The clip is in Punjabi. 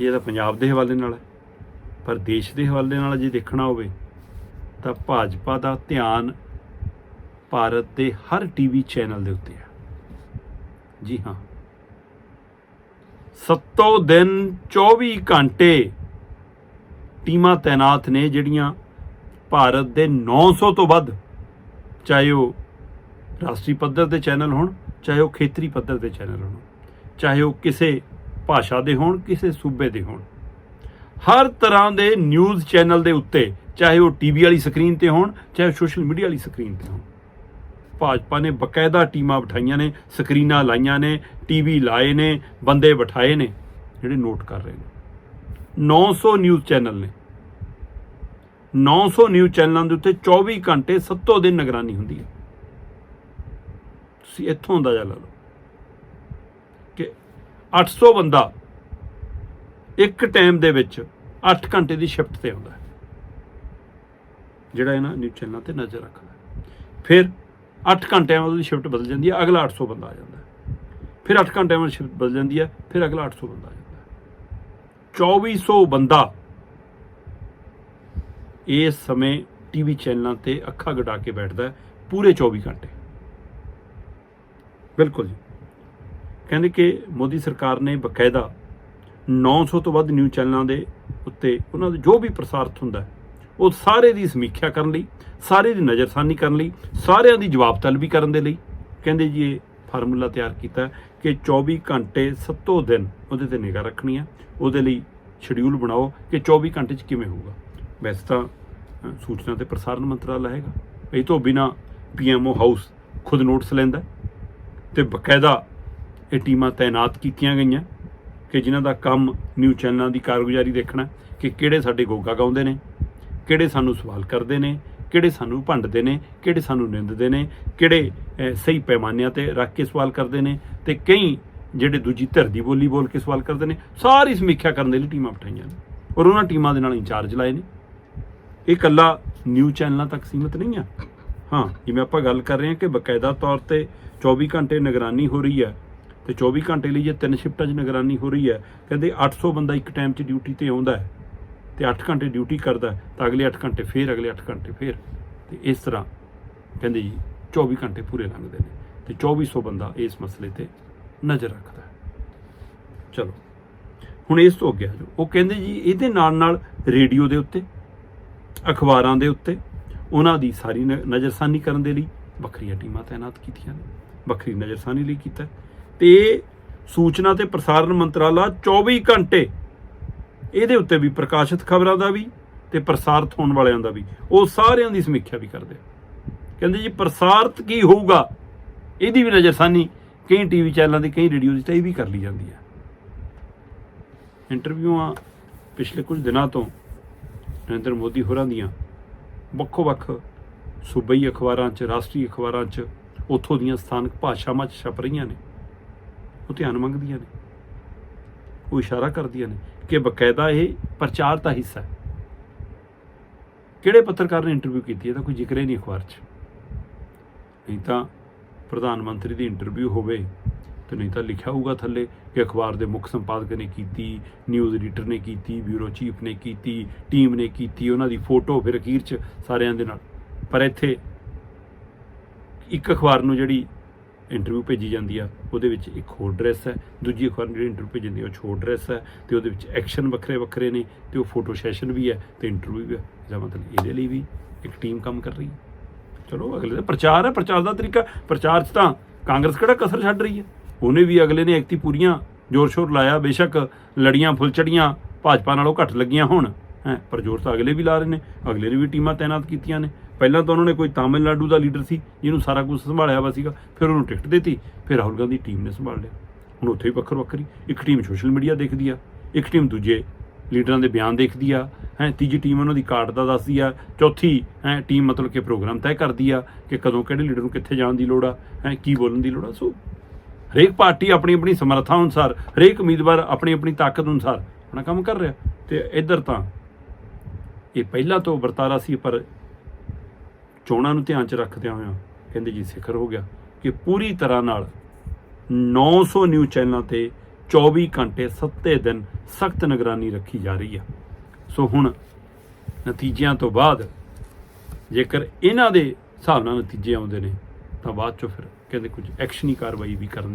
ਇਹ ਤਾਂ ਪੰਜਾਬ ਦੇ ਹਵਾਲੇ ਨਾਲ ਹੈ, ਪਰ ਦੇਸ਼ ਦੇ ਹਵਾਲੇ ਨਾਲ ਜੇ ਦੇਖਣਾ ਹੋਵੇ, ਤਾਂ ਭਾਜਪਾ ਦਾ ਧਿਆਨ ਭਾਰਤ ਦੇ ਹਰ ਟੀਵੀ ਚੈਨਲ ਦੇ ਉੱਤੇ ਹੈ। ਜੀ ਹਾਂ। ਸੱਤੋਂ ਦਿਨ 24 ਘੰਟੇ ਟੀਮਾਂ ਤਾਇਨਾਤ ਨੇ ਜਿਹੜੀਆਂ ਭਾਰਤ ਦੇ 900 ਤੋਂ ਵੱਧ, ਚਾਹੇ ਉਹ ਰਾਸ਼ਟਰੀ ਪੱਧਰ ਦੇ ਚੈਨਲ ਹੋਣ, ਚਾਹੇ ਉਹ ਖੇਤਰੀ ਪੱਧਰ ਦੇ ਚੈਨਲ ਹੋਣ, ਚਾਹੇ ਉਹ ਕਿਸੇ ਭਾਸ਼ਾ ਦੇ ਹੋਣ, ਕਿਸੇ ਸੂਬੇ ਦੇ ਹੋਣ। ਹਰ ਤਰ੍ਹਾਂ ਦੇ ਨਿਊਜ਼ ਚੈਨਲ ਦੇ ਉੱਤੇ, ਚਾਹੇ ਉਹ ਟੀਵੀ ਵਾਲੀ ਸਕਰੀਨ ਤੇ ਹੋਣ, ਚਾਹੇ ਸੋਸ਼ਲ ਮੀਡੀਆ ਵਾਲੀ ਸਕਰੀਨ ਤੇ ਹੋਣ। ਭਾਜਪਾ ਨੇ ਬਕਾਇਦਾ ਟੀਮਾਂ ਬਿਠਾਈਆਂ ਨੇ, ਸਕਰੀਨਾਂ ਲਾਈਆਂ ਨੇ ਟੀਵੀ ਲਾਏ ਨੇ, ਬੰਦੇ ਬਿਠਾਏ ਨੇ, ਜਿਹੜੇ ਨੋਟ ਕਰ ਰਹੇ ਨੇ। 900 ਨਿਊਜ਼ ਚੈਨਲ ਨੇ। 900 ਨਿਊਜ਼ ਚੈਨਲਾਂ ਦੇ ਉੱਤੇ 24 ਘੰਟੇ ਸੱਤੋਂ ਦਿਨ ਨਿਗਰਾਨੀ ਹੁੰਦੀ ਹੈ। ਤੁਸੀਂ ਇੱਥੋਂ ਅੰਦਾਜ਼ਾ ਲਾ ਲਓ। 800 ਬੰਦਾ ਇੱਕ ਟਾਈਮ ਦੇ ਵਿੱਚ 8 ਘੰਟੇ ਦੀ ਸ਼ਿਫਟ ਤੇ ਆਉਂਦਾ ਜਿਹੜਾ ਇਹਨਾਂ ਨਿਊਜ਼ ਚੈਨਲਾਂ ਤੇ ਨਜ਼ਰ ਰੱਖਦਾ ਫਿਰ 8 ਘੰਟਿਆਂ ਬਾਅਦ ਉਹਦੀ ਸ਼ਿਫਟ ਬਦਲ ਜਾਂਦੀ ਹੈ, ਅਗਲਾ 800 ਬੰਦਾ ਆ ਜਾਂਦਾ ਫਿਰ 8 ਘੰਟਿਆਂ ਬਾਅਦ ਸ਼ਿਫਟ ਬਦਲ ਜਾਂਦੀ ਹੈ, ਫਿਰ ਅਗਲਾ 800 ਬੰਦਾ ਆ ਜਾਂਦਾ ਹੈ। 2400 ਬੰਦਾ ਇਸ ਸਮੇਂ ਟੀਵੀ ਚੈਨਲਾਂ ਤੇ ਅੱਖਾਂ ਗੜਾ ਕੇ ਬੈਠਦਾ ਪੂਰੇ 24 ਘੰਟੇ। ਬਿਲਕੁਲ ਜੀ। ਕਹਿੰਦੇ ਕਿ ਮੋਦੀ ਸਰਕਾਰ ਨੇ ਬਕਾਇਦਾ 900 ਤੋਂ ਵੱਧ ਨਿਊਜ਼ ਚੈਨਲਾਂ ਦੇ ਉੱਤੇ ਉਹਨਾਂ ਦਾ ਜੋ ਵੀ ਪ੍ਰਸਾਰਿਤ ਹੁੰਦਾ ਉਹ ਸਾਰੇ ਦੀ ਸਮੀਖਿਆ ਕਰਨ ਲਈ, ਸਾਰੇ ਦੀ ਨਜ਼ਰਸਾਨੀ ਕਰਨ ਲਈ, ਸਾਰਿਆਂ ਦੀ ਜਵਾਬ ਤਲਬੀ ਕਰਨ ਦੇ ਲਈ ਕਹਿੰਦੇ ਜੀ ਇਹ ਫਾਰਮੂਲਾ ਤਿਆਰ ਕੀਤਾ ਕਿ 24 ਘੰਟੇ ਸੱਤੋਂ ਦਿਨ ਉਹਦੇ ਤੇ ਨਿਗਾਹ ਰੱਖਣੀ ਹੈ, ਉਹਦੇ ਲਈ ਸ਼ਡਿਊਲ ਬਣਾਓ ਕਿ 24 ਘੰਟੇ 'ਚ ਕਿਵੇਂ ਹੋਊਗਾ। ਵੈਸੇ ਤਾਂ ਸੂਚਨਾ ਤੇ ਪ੍ਰਸਾਰਣ ਮੰਤਰਾਲਾ ਹੈਗਾ। ਇਹ ਤੋਂ ਬਿਨਾ ਪੀਐਮਓ ਹਾਊਸ ਖੁਦ ਨੋਟਿਸ ਲੈਂਦਾ ਹੈ ਤੇ ਬਕਾਇਦਾ ਇਹ ਟੀਮਾਂ ਤਾਇਨਾਤ ਕੀਤੀਆਂ ਗਈਆਂ ਕਿ ਜਿਨ੍ਹਾਂ ਦਾ ਕੰਮ ਨਿਊਜ਼ ਚੈਨਲਾਂ ਦੀ ਕਾਰਗੁਜ਼ਾਰੀ ਦੇਖਣਾ ਕਿ ਕਿਹੜੇ ਸਾਡੇ ਗੋਗਾ ਗਾਉਂਦੇ ਨੇ, ਕਿਹੜੇ ਸਾਨੂੰ ਸਵਾਲ ਕਰਦੇ ਨੇ, ਕਿਹੜੇ ਸਾਨੂੰ ਭੰਡਦੇ ਨੇ, ਕਿਹੜੇ ਸਾਨੂੰ ਨਿੰਦਦੇ ਨੇ, ਕਿਹੜੇ ਸਹੀ ਪੈਮਾਨਿਆਂ ਤੇ ਰੱਖ ਕੇ ਸਵਾਲ ਕਰਦੇ ਨੇ ਤੇ ਕਈ ਜਿਹੜੇ ਦੂਜੀ ਧਿਰ ਦੀ ਬੋਲੀ ਬੋਲ ਕੇ ਸਵਾਲ ਕਰਦੇ ਨੇ, ਸਾਰੀ ਸਮੀਖਿਆ ਕਰਨ ਦੇ ਲਈ ਟੀਮਾਂ ਬਿਠਾਈਆਂ ਨੇ ਔਰ ਉਹਨਾਂ ਟੀਮਾਂ ਦੇ ਨਾਲ ਇੰਚਾਰਜ ਲਾਏ ਨੇ। ਇਹ ਇਕੱਲਾ ਨਿਊਜ਼ ਚੈਨਲਾਂ ਤੱਕ ਸੀਮਿਤ ਨਹੀਂ ਆ। ਹਾਂ, ਜਿਵੇਂ ਆਪਾਂ ਗੱਲ ਕਰ ਰਹੇ ਹਾਂ ਕਿ ਬਕਾਇਦਾ ਤੌਰ ਤੇ 24 ਘੰਟੇ ਨਿਗਰਾਨੀ ਹੋ ਰਹੀ ਹੈ ਤੇ 24 ਘੰਟੇ ਲਈ ਜੇ ਤਿੰਨ ਸ਼ਿਫਟਾਂ 'ਚ ਨਿਗਰਾਨੀ ਹੋ ਰਹੀ ਹੈ। ਕਹਿੰਦੇ 800 ਬੰਦਾ ਇੱਕ ਟਾਈਮ 'ਚ ਡਿਊਟੀ ਤੇ ਆਉਂਦਾ ਹੈ ਤੇ 8 ਘੰਟੇ ਡਿਊਟੀ ਕਰਦਾ ਤਾਂ ਅਗਲੇ 8 ਘੰਟੇ ਫੇਰ, ਅਗਲੇ 8 ਘੰਟੇ ਫੇਰ। ਤੇ ਇਸ ਤਰ੍ਹਾਂ ਕਹਿੰਦੇ ਜੀ 24 ਘੰਟੇ ਪੂਰੇ ਲੰਘਦੇ ਨੇ ਤੇ 2400 ਬੰਦਾ ਇਸ ਮਸਲੇ ਤੇ ਨਜ਼ਰ ਰੱਖਦਾ ਚਲੋ, ਹੁਣ ਇਸ ਤੋਂ ਅੱਗੇ ਆ ਜਾਓ। ਉਹ ਕਹਿੰਦੇ ਜੀ ਇਹਦੇ ਨਾਲ ਨਾਲ ਰੇਡੀਓ ਦੇ ਉੱਤੇ, ਅਖਬਾਰਾਂ ਦੇ ਉੱਤੇ, ਉਹਨਾਂ ਦੀ ਸਾਰੀ ਨ- ਨਜ਼ਰਸਾਨੀ ਕਰਨ ਦੇ ਲਈ ਵੱਖਰੀਆਂ ਟੀਮਾਂ ਤਾਇਨਾਤ ਕੀਤੀਆਂ ਨੇ। ਵੱਖਰੀ ਨਜ਼ਰਸਾਨੀ ਲਈ ਕੀਤਾ ਤੇ ਸੂਚਨਾ ਤੇ ਪ੍ਰਸਾਰਣ ਮੰਤਰਾਲਾ 24 ਘੰਟੇ ਇਹਦੇ ਉੱਤੇ ਵੀ ਪ੍ਰਕਾਸ਼ਿਤ ਖਬਰਾਂ ਦਾ ਵੀ ਤੇ ਪ੍ਰਸਾਰਿਤ ਹੋਣ ਵਾਲਿਆਂ ਦਾ ਵੀ। ਉਹ ਸਾਰਿਆਂ ਦੀ ਸਮੀਖਿਆ ਵੀ ਕਰਦੇ ਆ। ਕਹਿੰਦੇ ਜੀ, ਪ੍ਰਸਾਰਿਤ ਕੀ ਹੋਊਗਾ? ਇਹਦੀ ਵੀ ਨਜ਼ਰਸਾਨੀ ਕਈ ਟੀਵੀ ਚੈਨਲਾਂ ਦੀ, ਕਈ ਰੇਡੀਓ ਦੀ ਤਾਂ ਇਹ ਵੀ ਕਰ ਲਈ ਜਾਂਦੀ ਹੈ ਇੰਟਰਵਿਊਆਂ ਪਿਛਲੇ ਕੁਝ ਦਿਨਾਂ ਤੋਂ ਨਰਿੰਦਰ ਮੋਦੀ ਹੋਰਾਂ ਦੀਆਂ ਵੱਖੋ ਵੱਖ ਸੂਬਈ ਅਖਬਾਰਾਂ 'ਚ, ਰਾਸ਼ਟਰੀ ਅਖਬਾਰਾਂ 'ਚ, ਉੱਥੋਂ ਦੀਆਂ ਸਥਾਨਕ ਭਾਸ਼ਾਵਾਂ 'ਚ ਛਪ ਰਹੀਆਂ ਨੇ। ਉਹ ਧਿਆਨ ਮੰਗਦੀਆਂ ਨੇ। ਉਹ ਇਸ਼ਾਰਾ ਕਰਦੀਆਂ ਨੇ ਕਿ ਬਕਾਇਦਾ ਇਹ ਪ੍ਰਚਾਰ ਦਾ ਹਿੱਸਾ ਹੈ। ਕਿਹੜੇ ਪੱਤਰਕਾਰ ਨੇ ਇੰਟਰਵਿਊ ਕੀਤੀ ਇਹਦਾ ਕੋਈ ਜ਼ਿਕਰ ਹੀ ਨਹੀਂ ਅਖਬਾਰ 'ਚ। ਨਹੀਂ ਤਾਂ ਪ੍ਰਧਾਨ ਮੰਤਰੀ ਦੀ ਇੰਟਰਵਿਊ ਹੋਵੇ ਤੇ ਨਹੀਂ ਤਾਂ ਲਿਖਿਆ ਹੋਊਗਾ ਥੱਲੇ ਕਿ ਅਖਬਾਰ ਦੇ ਮੁੱਖ ਸੰਪਾਦਕ ਨੇ ਕੀਤੀ ਨਿਊਜ਼ ਐਡੀਟਰ ਨੇ ਕੀਤੀ ਬਿਊਰੋ ਚੀਫ ਨੇ ਕੀਤੀ ਟੀਮ ਨੇ ਕੀਤੀ, ਉਹਨਾਂ ਦੀ ਫੋਟੋ ਫਿਰ ਅਖੀਰ 'ਚ ਸਾਰਿਆਂ ਦੇ ਨਾਲ। ਪਰ ਇੱਥੇ ਇੱਕ ਅਖਬਾਰ ਨੂੰ ਜਿਹੜੀ ਇੰਟਰਵਿਊ ਭੇਜੀ ਜਾਂਦੀ ਆ, ਉਹਦੇ ਵਿੱਚ ਇੱਕ ਹੋਰ ਡਰੈਸ ਹੈ। ਦੂਜੀ ਅਖਬਾਰ ਜਿਹੜੀ ਇੰਟਰਵਿਊ ਭੇਜੀ ਜਾਂਦੀ ਆ ਉਹ ਛੋਟ ਹੋਰ ਡਰੈਸ ਹੈ ਤੇ ਉਹਦੇ ਵਿੱਚ ਐਕਸ਼ਨ ਵੱਖਰੇ ਵੱਖਰੇ ਨੇ ਤੇ ਉਹ ਫੋਟੋ ਸੈਸ਼ਨ ਵੀ ਹੈ ਤੇ ਇੰਟਰਵਿਊ ਵੀ ਹੈ। ਇਹਦਾ ਮਤਲਬ ਇਹਦੇ ਲਈ ਵੀ ਇੱਕ ਟੀਮ ਕੰਮ ਕਰ ਰਹੀ ਹੈ। ਚਲੋ, ਅਗਲੇ ਦਾ ਪ੍ਰਚਾਰ ਹੈ, ਪ੍ਰਚਾਰ ਦਾ ਤਰੀਕਾ। ਪ੍ਰਚਾਰ 'ਚ ਤਾਂ ਕਾਂਗਰਸ ਕਿਹੜਾ ਕਸਰ ਛੱਡ ਰਹੀ ਹੈ? ਉਹਨੇ ਵੀ ਅਗਲੇ ਨੇ ਐਕਤੀ ਪੂਰੀਆਂ ਜ਼ੋਰ ਸ਼ੋਰ ਲਾਇਆ। ਬੇਸ਼ੱਕ ਲੜੀਆਂ ਫੁੱਲਚੜੀਆਂ ਭਾਜਪਾ ਨਾਲੋਂ ਘੱਟ ਲੱਗੀਆਂ ਹੋਣ, ਹੈ, ਪਰ ਜ਼ੋਰ ਤਾਂ ਅਗਲੇ ਵੀ ਲਾ ਰਹੇ ਨੇ। ਅਗਲੇ ਨੇ ਵੀ ਟੀਮਾਂ ਤਾਇਨਾਤ ਕੀਤੀਆਂ ਨੇ। ਪਹਿਲਾਂ ਤਾਂ ਉਹਨਾਂ ਨੇ ਕੋਈ ਤਾਮਿਲਨਾਡੂ ਦਾ ਲੀਡਰ ਸੀ, ਜਿਹਨੂੰ ਸਾਰਾ ਕੁਝ ਸੰਭਾਲਿਆ ਵਾ ਸੀਗਾ, ਫਿਰ ਉਹਨੂੰ ਟਿਕਟ ਦਿੱਤੀ, ਫਿਰ ਰਾਹੁਲ ਗਾਂਧੀ ਟੀਮ ਨੇ ਸੰਭਾਲ ਲਿਆ। ਹੁਣ ਉੱਥੇ ਵੀ ਵੱਖਰ ਵੱਖਰੀ, ਇੱਕ ਟੀਮ ਸੋਸ਼ਲ ਮੀਡੀਆ ਦੇਖਦੀ ਆ, ਇੱਕ ਟੀਮ ਦੂਜੇ ਲੀਡਰਾਂ ਦੇ ਬਿਆਨ ਦੇਖਦੀ ਆ, ਹੈ, ਤੀਜੀ ਟੀਮ ਉਹਨਾਂ ਦੀ ਕਾਰਡ ਦਾ ਦੱਸਦੀ ਆ, ਚੌਥੀ, ਹੈ, ਟੀਮ ਮਤਲਬ ਕਿ ਪ੍ਰੋਗਰਾਮ ਤੈਅ ਕਰਦੀ ਆ ਕਿ ਕਦੋਂ ਕਿਹੜੇ ਲੀਡਰ ਨੂੰ ਕਿੱਥੇ ਜਾਣ ਦੀ ਲੋੜ ਆ, ਹੈ, ਕੀ ਬੋਲਣ ਦੀ ਲੋੜ ਆ। ਸੋ ਹਰੇਕ ਪਾਰਟੀ ਆਪਣੀ ਆਪਣੀ ਸਮਰੱਥਾ ਅਨੁਸਾਰ, ਹਰੇਕ ਉਮੀਦਵਾਰ ਆਪਣੀ ਆਪਣੀ ਤਾਕਤ ਅਨੁਸਾਰ ਆਪਣਾ ਕੰਮ ਕਰ ਰਿਹਾ। ਤੇ ਇੱਧਰ ਤਾਂ ਇਹ ਪਹਿਲਾਂ ਤੋਂ ਵਰਤਾਰਾ ਸੀ, ਪਰ ਚੋਣਾਂ ਨੂੰ ਧਿਆਨ 'ਚ ਰੱਖਦਿਆਂ ਹੋਇਆਂ ਕਹਿੰਦੇ ਜੀ ਸਿਖਰ ਹੋ ਗਿਆ ਕਿ ਪੂਰੀ ਤਰ੍ਹਾਂ ਨਾਲ 900 ਨਿਊਜ਼ ਚੈਨਲਾਂ ਤੇ 24 ਘੰਟੇ 7 ਦਿਨ ਸਖਤ ਨਿਗਰਾਨੀ ਰੱਖੀ ਜਾ ਰਹੀ ਆ। ਸੋ ਹੁਣ ਨਤੀਜਿਆਂ ਤੋਂ ਬਾਅਦ ਜੇਕਰ ਇਹਨਾਂ ਦੇ ਹਿਸਾਬ ਨਾਲ ਨਤੀਜੇ ਆਉਂਦੇ ਨੇ ਤਾਂ ਬਾਅਦ ਚੋਂ ਫਿਰ ਕਹਿੰਦੇ ਕੁਝ ਐਕਸ਼ਨੀ ਕਾਰਵਾਈ ਵੀ ਕਰਨ ਲਈ